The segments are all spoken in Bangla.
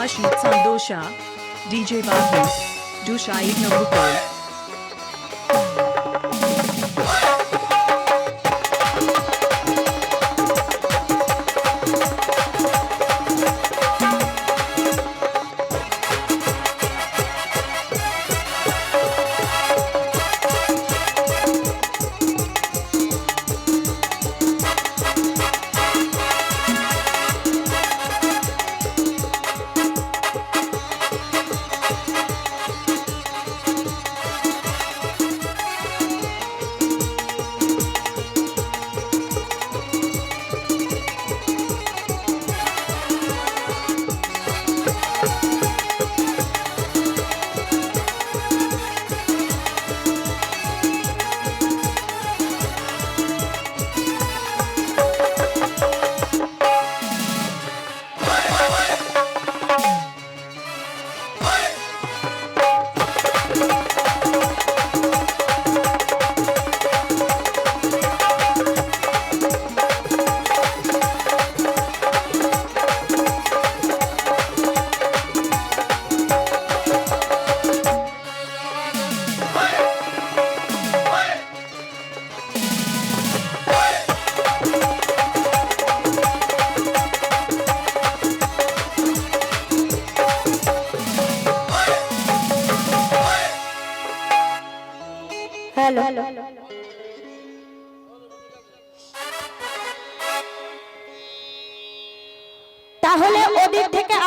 अशीचा दोषा डीजे वाही दुषा एक नंबर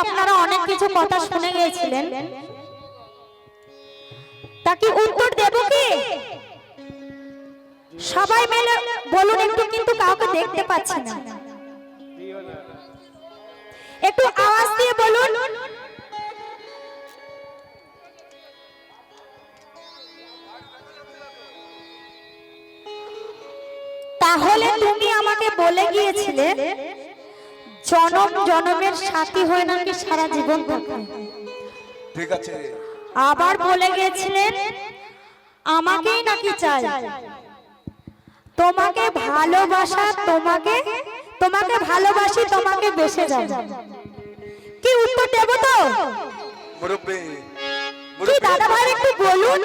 আপনারা অনেক কিছু কথা শুনে গিয়েছিলেন তা কি উত্তর দেব কি? সবাই মিলে বলুন, একটু কিন্তু কাউকে দেখতে পাচ্ছি না। একটু আওয়াজ দিয়ে বলুন। তাহলে তুমি আমাকে বলে গিয়েছিলে জনম জনমের সাথী হয়ে নাকি সারা জীবন থাকবে ঠিক আছে। আবার বলে গেছিলেন আমাকেই নাকি চাই। তোমাকে ভালোবাসা তোমাকে তোমাকে ভালোবাসি তোমাকে বেসে যাব। কি উত্তর দেব তো? কি দাদা ভাই একটু বলুন।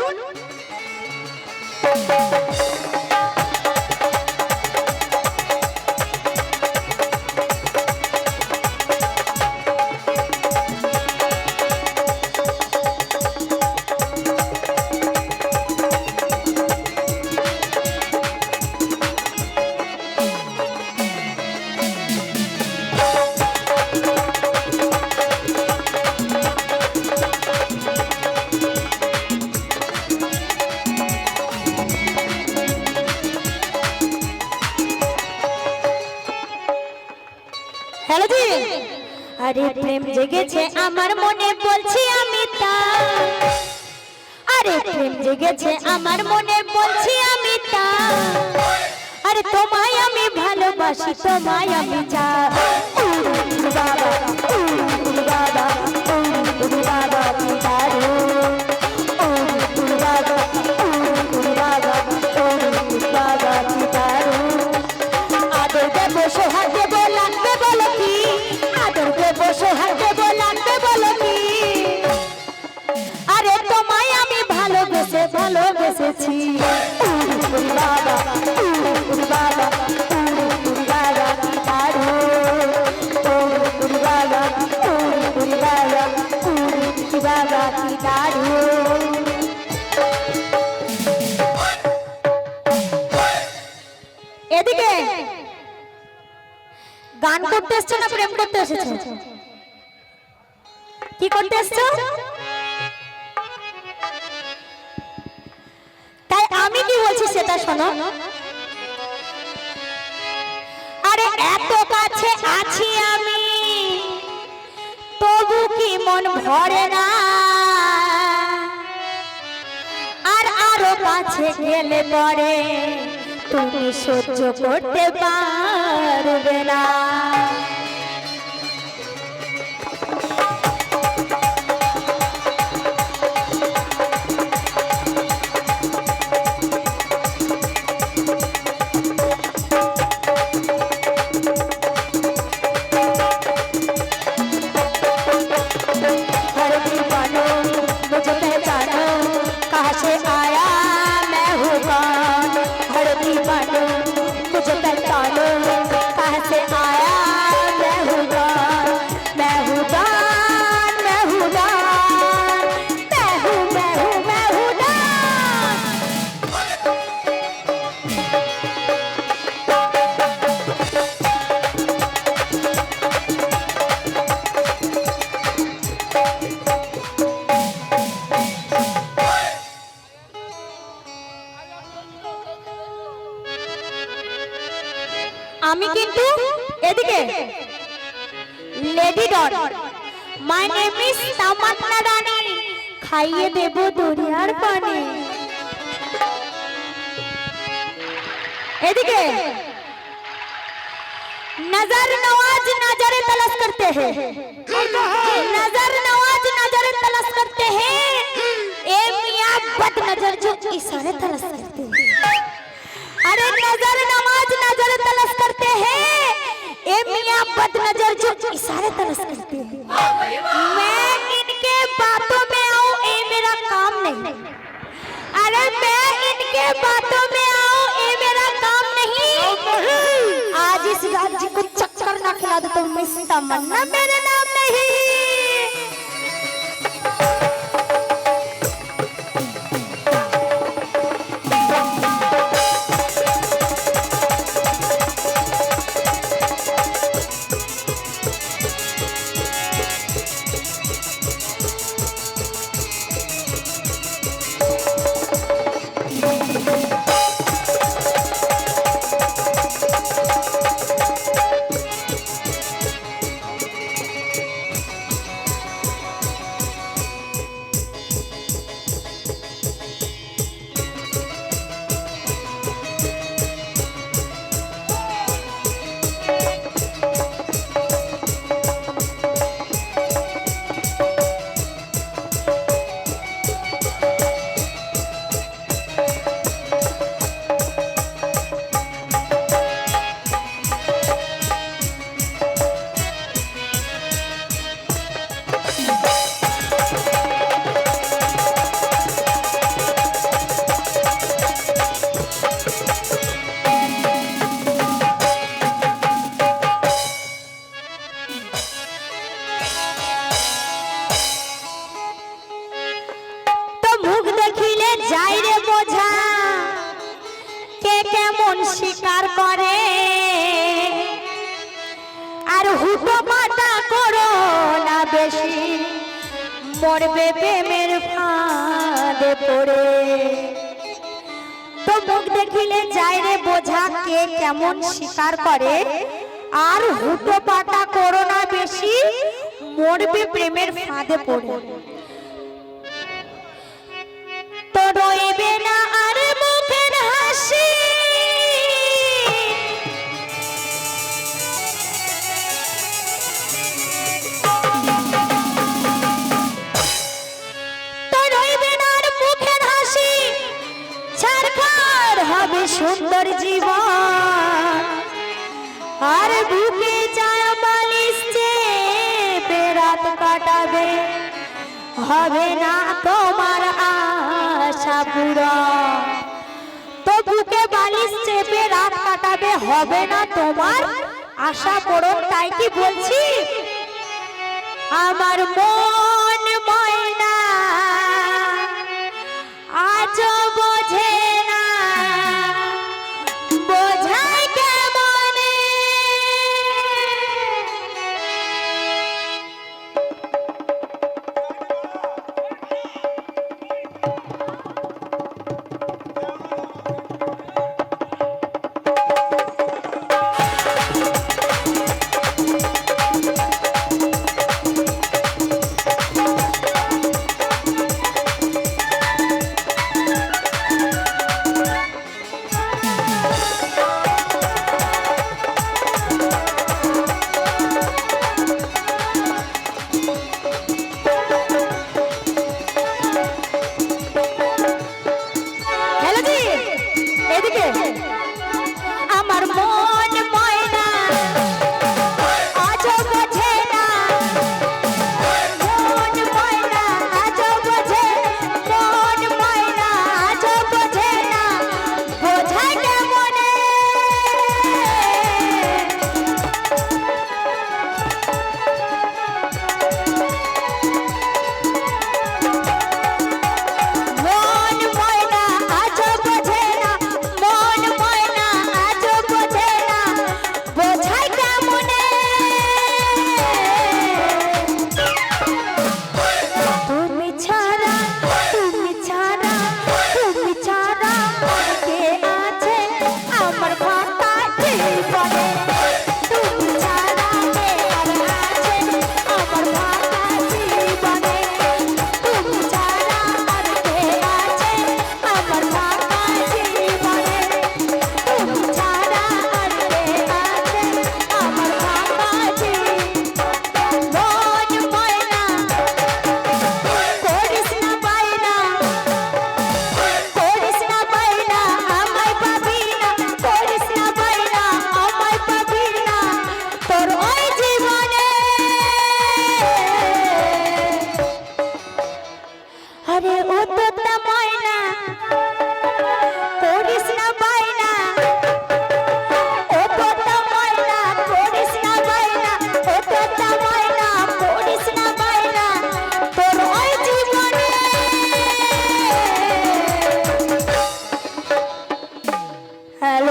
আরে প্রেম জেগেছে আমার মনে, বলছি আমি তা আরে প্রেম জেগেছে আমার মনে, বলছি আমি তা আরে তোমায় আমি ভালোবাসি, তোমায় আমি বাবা বাবা। করতে এসেছ? কি করতে এসছো? তাই আমি কি বলছি সেটা শোনো। আরে এত কাছে আছি আমি। তবু কি মন ভরে না? আর আরও কাছে গেলে পরে তুমি সহ্য করতে পারবে না। এদিকে नजर नवाज नजर तलाश करते हैं नजर नवाज नजर तलाश करते हैं ए मियां बद नजर जो इशारे तलाश करते हैं अरे नजर नवाज नजर तलाश करते हैं ए मियां बद नजर जो इशारे तलाश करते हैं मैं इनके बातों में आऊं ये मेरा काम नहीं अरे मैं इनके बातों में आऊं ये मेरा काम नहीं आज इस राज्य को चक्कर ना खिला दो तो मैं। तमन्ना मेरे नाम नहीं। মরবে প্রেমের ফাঁদে পড়ে। তো মুখ দেখিলে যাই রে বোঝা কে কেমন শিকার করে। আর হুটো পাটা করো না বেশি, মরবে প্রেমের ফাঁদে পড়ে। তো রইবে না আর সুন্দর জীবন। আর বুকে চায় বালিশ রাত কাটাবে। হবে না তোমার আশা পুরা। তো বুকে বালিশ চেপে রাত কাটাবে, হবে না তোমার আশা পূরণ, তাই কি বলছি? আমার মন ময়না আজ বোঝে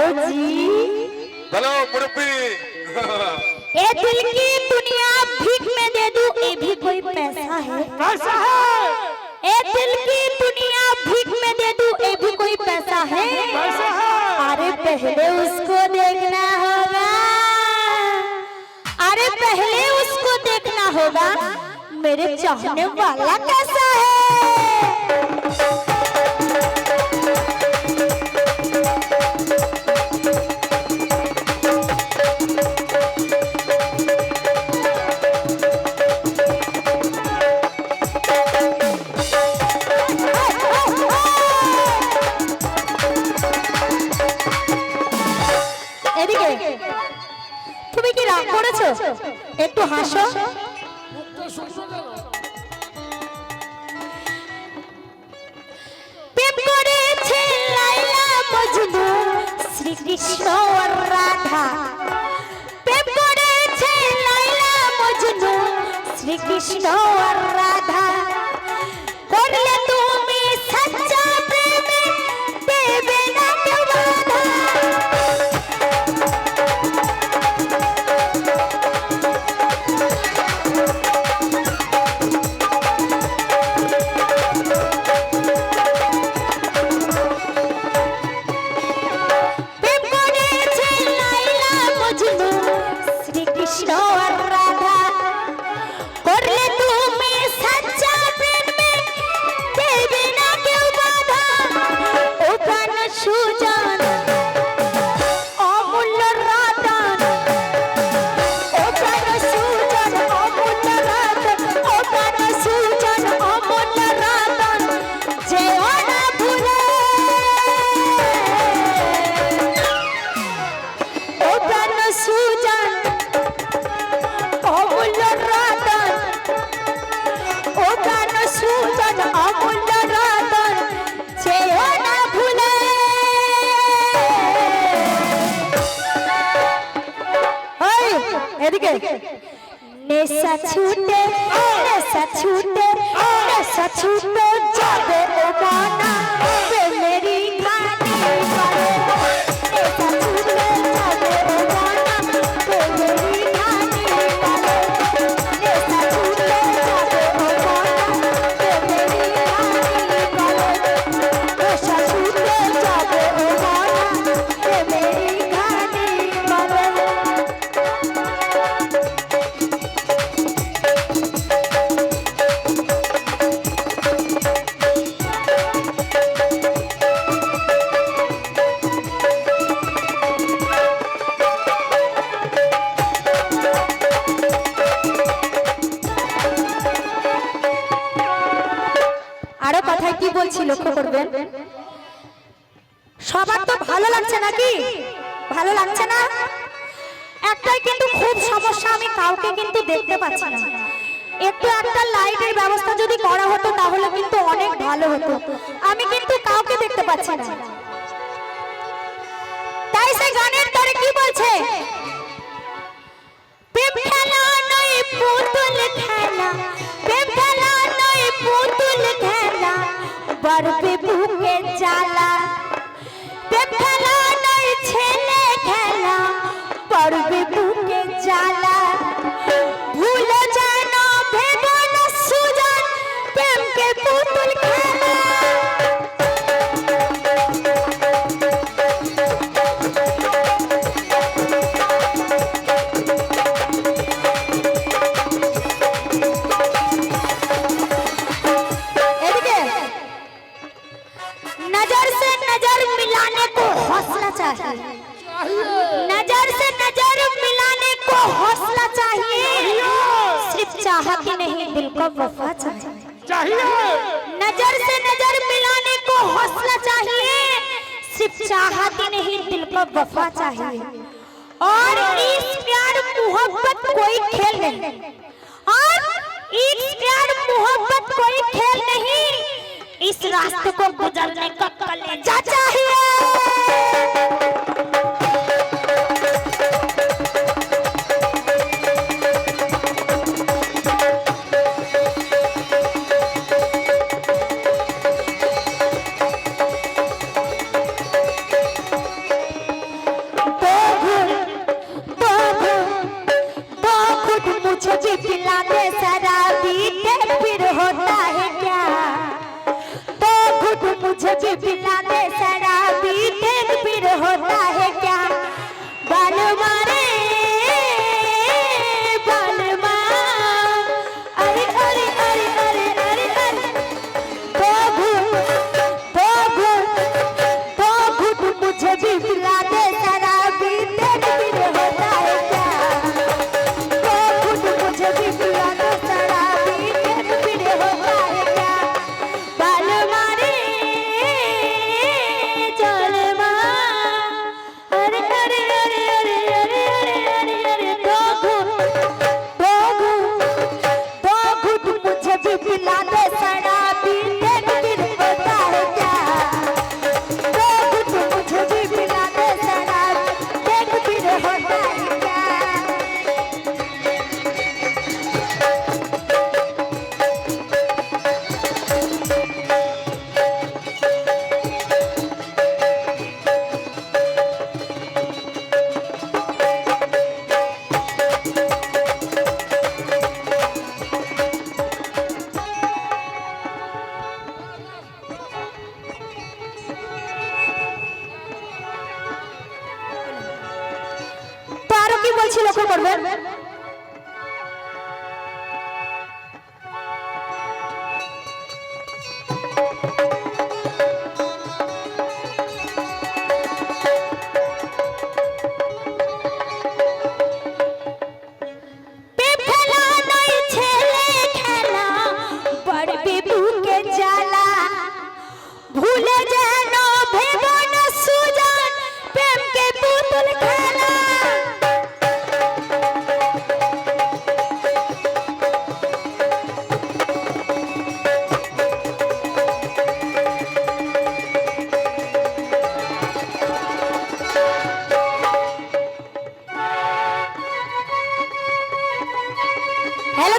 जी मुरब्बी ए दिल की दुनिया भीख में दे दूँ भी कोई पैसा है। पैसा है। ए दिल की दुनिया भीख में दे दूँ भी कोई पैसा है। पैसा है। अरे पहले उसको देखना होगा। अरे पहले उसको देखना होगा। मेरे चाहने वाला कैसा তুমি কি রাগ করেছ? একটু হাসো। শ্রীকৃষ্ণ রাধা। শ্রীকৃষ্ণ রাধা। করলে নেশা ছুটে নেশা ছুটে নেশা ছুটে লক্ষ্য করবেন। সবার তো ভালো লাগছে নাকি? ভালো লাগছে না? একটাই কিন্তু খুব সমস্যা, আমি কাউকে কিন্তু দেখতে পাচ্ছি না। একটু একটা লাইটের ব্যবস্থা যদি করা হতো, তাহলে কিন্তু অনেক ভালো হতো। আমি কিন্তু কাউকে দেখতে পাচ্ছি না। তাই সে গানের তারে কি বলছে? বরফে বুকে জ্বালা। ही नहीं दिल को वफा चाहिए। चाहिए। नज़र से नज़र मिलाने को हौसला चाहिए। सिर्फ़ चाहत ही नहीं दिल को वफा चाहिए। और इस प्यार मोहब्बत कोई खेल नहीं। और इस प्यार मोहब्बत कोई खेल नहीं। इस रास्ते को गुजरने का कलेजा चाहिए। কি বলছি লক্ষ্য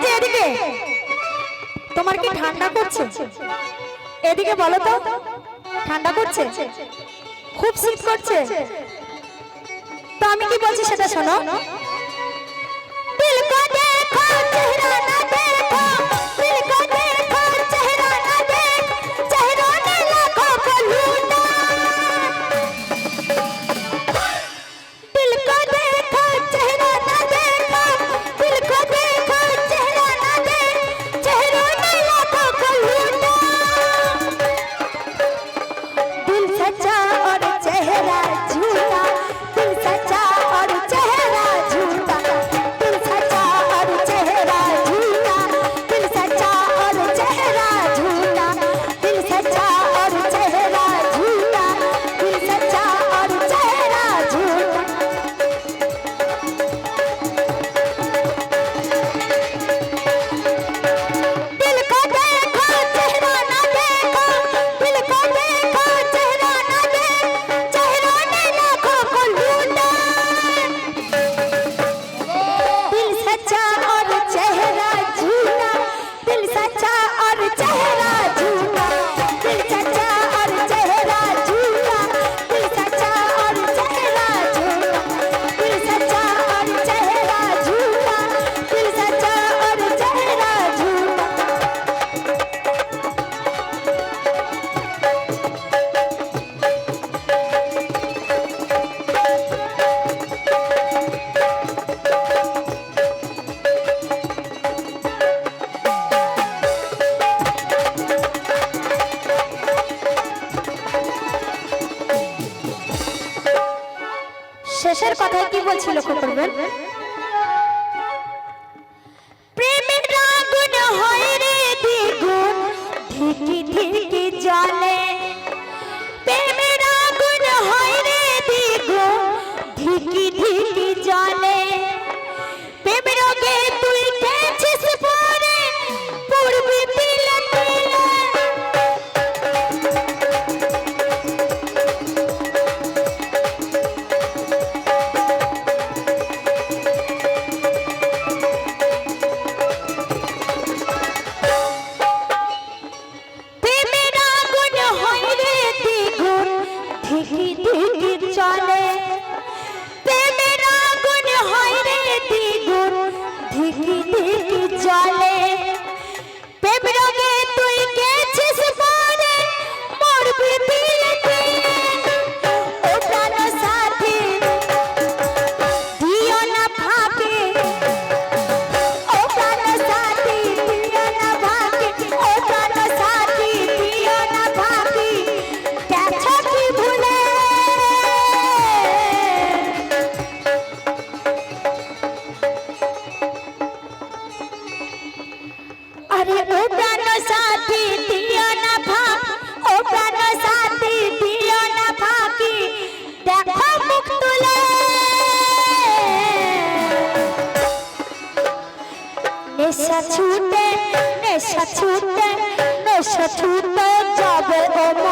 যে এদিকে। তোমার কি ঠান্ডা করছে? এদিকে বলো তো। ঠান্ডা করছে? খুব শীত করছে। তো আমি কি বলছি সেটা শোনো। সাথীতে যাবে ও